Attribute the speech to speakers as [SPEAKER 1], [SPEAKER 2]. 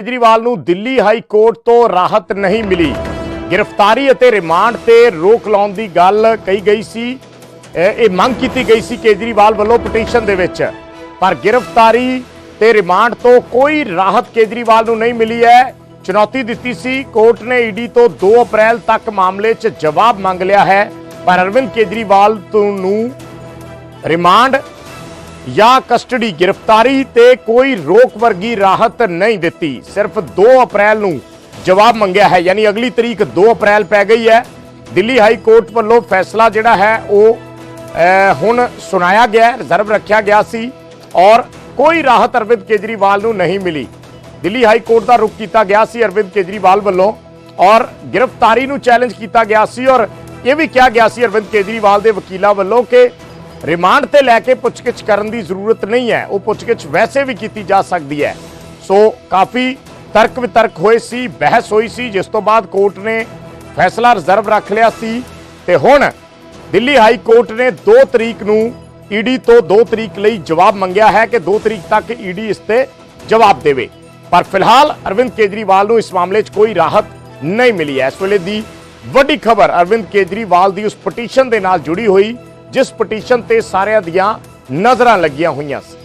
[SPEAKER 1] ਕੇਜਰੀਵਾਲ ਨੂੰ Delhi high court ਤੋਂ ਰਾਹਤ ਨਹੀਂ ਮਿਲੀ। ਗ੍ਰਿਫਤਾਰੀ ਅਤੇ ਰਿਮਾਂਡ ਤੇ ਰੋਕ ਲਾਉਣ ਦੀ ਗੱਲ ਕਹੀ ਗਈ ਸੀ। ਇਹ ਮੰਗ ਕੀਤੀ ਗਈ ਸੀ ਕੇਜਰੀਵਾਲ ਵੱਲੋਂ ਪਟੀਸ਼ਨ ਦੇ ਵਿੱਚ। ਪਰ ਗ੍ਰਿਫਤਾਰੀ ਤੇ ਰਿਮਾਂਡ ਤੋਂ ਕੋਈ ਰਾਹਤ ਕੇਜਰੀਵਾਲ ਨੂੰ ਨਹੀਂ ਮਿਲੀ ਹੈ। ਚੁਣੌਤੀ ਦਿੱਤੀ ਸੀ। ਕੋਰਟ ਨੇ ਈਡੀ ਤੋਂ 2 ਅਪ੍ਰੈਲ ਤੱਕ ਮਾਮਲੇ 'ਚ ਜਵਾਬ ਮੰਗ ਲਿਆ ਹੈ। ਪਰ ਅਰਵਿੰਦ ਕੇਜਰੀਵਾਲ ਤੋਂ ਨੂੰ ਰਿਮਾਂਡ ਜਾਂ ਕਸਟਡੀ ਗ੍ਰਿਫਤਾਰੀ ਤੇ ਕੋਈ ਰੋਕ ਵਰਗੀ ਰਾਹਤ ਨਹੀਂ ਦਿੱਤੀ। ਸਿਰਫ 2 ਅਪ੍ਰੈਲ ਨੂੰ ਜਵਾਬ ਮੰਗਿਆ ਹੈ, ਯਾਨੀ ਅਗਲੀ ਤਰੀਕ 2 ਅਪ੍ਰੈਲ ਪੈ ਗਈ ਹੈ। ਦਿੱਲੀ ਹਾਈ ਕੋਰਟ ਵੱਲੋਂ ਫੈਸਲਾ ਜਿਹੜਾ ਹੈ, ਉਹ ਹੁਣ ਸੁਣਾਇਆ ਗਿਆ, ਰਿਜ਼ਰਵ ਰੱਖਿਆ ਗਿਆ ਸੀ ਔਰ ਕੋਈ ਰਾਹਤ ਅਰਵਿੰਦ ਕੇਜਰੀਵਾਲ ਨੂੰ ਨਹੀਂ ਮਿਲੀ। ਦਿੱਲੀ ਹਾਈ ਕੋਰਟ ਦਾ ਰੁਖ ਕੀਤਾ ਗਿਆ ਸੀ ਅਰਵਿੰਦ ਕੇਜਰੀਵਾਲ ਵੱਲੋਂ ਔਰ ਗ੍ਰਿਫਤਾਰੀ ਨੂੰ ਚੈਲੰਜ ਕੀਤਾ ਗਿਆ ਸੀ ਔਰ ਇਹ ਵੀ ਕਿਹਾ ਗਿਆ ਸੀ ਅਰਵਿੰਦ ਕੇਜਰੀਵਾਲ ਦੇ ਵਕੀਲਾਂ ਵੱਲੋਂ ਕਿ ਰਿਮਾਂਡ ਤੇ ਲੈ ਕੇ ਪੁੱਛਗਿੱਛ ਕਰਨ ਦੀ ਜ਼ਰੂਰਤ ਨਹੀਂ ਹੈ। ਉਹ ਪੁੱਛਗਿੱਛ ਵੈਸੇ ਵੀ ਕੀਤੀ ਜਾ ਸਕਦੀ ਹੈ। ਸੋ ਕਾਫੀ ਤਰਕ ਵਿਤਰਕ ਹੋਏ ਸੀ, ਬਹਿਸ ਹੋਈ ਸੀ, ਜਿਸ ਤੋਂ ਬਾਅਦ ਕੋਰਟ ਨੇ ਫੈਸਲਾ ਰਿਜ਼ਰਵ ਰੱਖ ਲਿਆ ਸੀ। ਤੇ ਹੁਣ ਦਿੱਲੀ ਹਾਈ ਕੋਰਟ ਨੇ 2 ਤਰੀਕ ਨੂੰ ਈਡੀ ਤੋਂ 2 ਤਰੀਕ ਲਈ ਜਵਾਬ ਮੰਗਿਆ ਹੈ ਕਿ 2 ਤਰੀਕ ਤੱਕ ਈਡੀ ਇਸ ਤੇ ਜਵਾਬ ਦੇਵੇ। ਪਰ ਫਿਲਹਾਲ ਅਰਵਿੰਦ ਕੇਜਰੀਵਾਲ ਨੂੰ ਇਸ ਮਾਮਲੇ 'ਚ ਕੋਈ ਰਾਹਤ ਨਹੀਂ ਮਿਲੀ ਹੈ। ਇਸ ਵੇਲੇ ਦੀ ਵੱਡੀ ਖਬਰ ਅਰਵਿੰਦ ਕੇਜਰੀਵਾਲ ਦੀ ਉਸ ਪਟੀਸ਼ਨ ਦੇ ਨਾਲ ਜੁੜੀ ਹੋਈ ਜਿਸ ਪਟੀਸ਼ਨ ਤੇ ਸਾਰਿਆਂ ਦੀਆਂ ਨਜ਼ਰਾਂ ਲੱਗੀਆਂ ਹੋਈਆਂ ਸੀ।